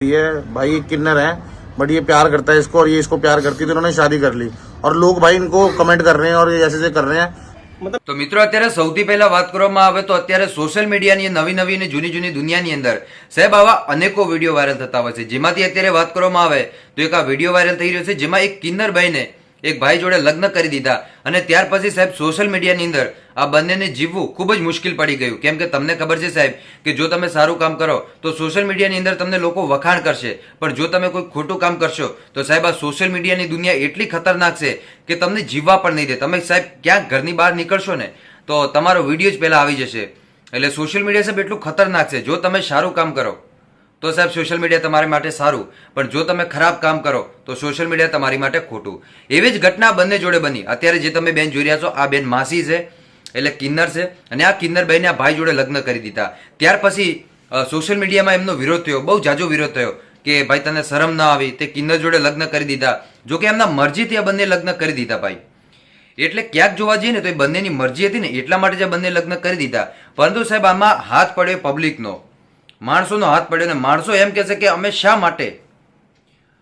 ये भाई एक किन्नर है बट ये प्यार करता है इसको और ये इसको प्यार करती है तो इन्होंने शादी कर ली और लोग भाई इनको कमेंट कर रहे हैं और ये ऐसे ऐसे कर रहे हैं તો મિત્રો અત્યારે સૌથી પહેલા વાત કરવામાં આવે તો અત્યારે સોશિયલ મીડિયાની નવી નવી અને જૂની જૂની દુનિયાની અંદર સાહેબ આવા અનેકો વિડીયો વાયરલ થતા હોય છે જેમાંથી અત્યારે વાત કરવામાં આવે તો એક આ વિડીયો વાયરલ થઈ રહ્યો છે જેમાં એક કિન્નરભાઈને એક ભાઈ જોડે લગ્ન કરી દીધા અને ત્યાર પછી સાહેબ સોશિયલ મીડિયાની અંદર આ બંનેને જીવવું ખૂબ જ મુશ્કેલ પડી ગયું. કેમ કે તમને ખબર છે સાહેબ કે જો તમે સારું કામ કરો તો સોશિયલ મીડિયાની અંદર તમને લોકો વખાણ કરશે. પણ જો તમે કોઈ ખોટું કામ કરશો તો સાહેબ આ સોશિયલ મીડિયાની દુનિયા એટલી ખતરનાક છે કે તમને જીવવા પણ નહીં દે. તમે સાહેબ ક્યાંક ઘરની બહાર નીકળશો ને તો તમારો વીડિયો જ પહેલાં આવી જશે. એટલે સોશિયલ મીડિયા સાહેબ એટલું ખતરનાક છે. જો તમે સારું કામ કરો તો સાહેબ સોશિયલ મીડિયા તમારી માટે સારું. પણ જો તમે ખરાબ કામ કરો, તો સોશિયલ મીડિયા તમારી માટે ખોટું. એવી જ ઘટના બંને જોડે બની. અત્યારે જે તમે બેન જોઈ રહ્યા છો, આ બેન માસી છે, એટલે કિન્નર છે, અને આ કિન્નર બેને આ ભાઈ જોડે લગ્ન કરી દીધા. ત્યાર પછી સોશિયલ મીડિયામાં એમનો વિરોધ થયો, બહુ જાજો વિરોધ થયો, કે ભાઈ તને શરમ ના આવી, તે કિન્નર જોડે લગ્ન કરી દીધા. જો કે એમના મરજીથી આ બંને લગ્ન કરી દીધા ભાઈ. એટલે ક્યાંક જોવા જઈએ ને તો એ બંનેની મરજી હતી ને, એટલા માટે જ આ બંને લગ્ન કરી દીધા. પરંતુ સાહેબ, આમાં હાથ પડ્યો પબ્લિકનો માણસોનો હાથ પડ્યો ને માણસો એમ કહે છે કે અમે શા માટે?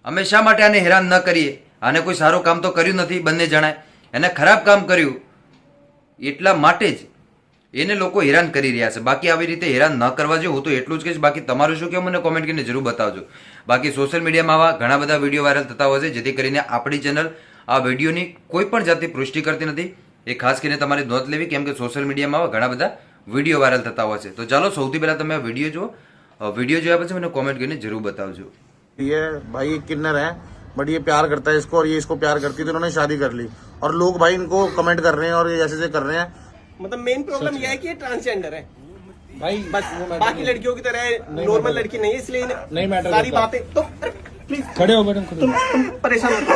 અમે શા માટે આને હેરાન ન કરીએ? આને કોઈ સારું કામ તો કર્યું નથી, બંને જણાએ. એને ખરાબ કામ કર્યું. એટલા માટે જ એને લોકો હેરાન કરી રહ્યા છે. બાકી આવી રીતે હેરાન ન કરવા જોઈએ હું તો એટલું જ કહીશ. બાકી તમારું શું કહેવું? મને કોમેન્ટ કરીને જરૂર બતાવજો. બાકી સોશિયલ મીડિયામાં આવા ઘણા બધા વીડિયો વાયરલ થતા હોય છે, જેથી કરીને આપણી ચેનલ આ વિડીયોની કોઈ પણ જાતની પુષ્ટિ કરતી નથી. એ ખાસ કરીને તમારે નોંધ લેવી, કેમ કે સોશિયલ મીડિયામાં આવા ઘણા બધા વિડીયો વાયરલ થતા હોય છે તો ચાલો સૌથી પહેલા તમે આ વિડીયો જુઓ અ, વિડીયો જોયા પછી મને કોમેન્ટ કરીને જરૂર બતાવજો ये भाई एक किन्नर है बट ये प्यार करता है इसको और ये इसको प्यार करती है तो इन्होंने शादी कर ली और लोग भाई इनको कमेंट कर रहे हैं और ये ऐसे ऐसे कर रहे हैं मतलब मेन प्रॉब्लम यह है कि ये ट्रांसजेंडर है भाई बस वो matter बाकी नहीं। लड़कियों की तरह नॉर्मल लड़की नहीं है इसलिए इन्हें नहीं matter सारी करता। बातें तो प्लीज खड़े हो मैडम खड़े हो। तुम तुम परेशान मत हो।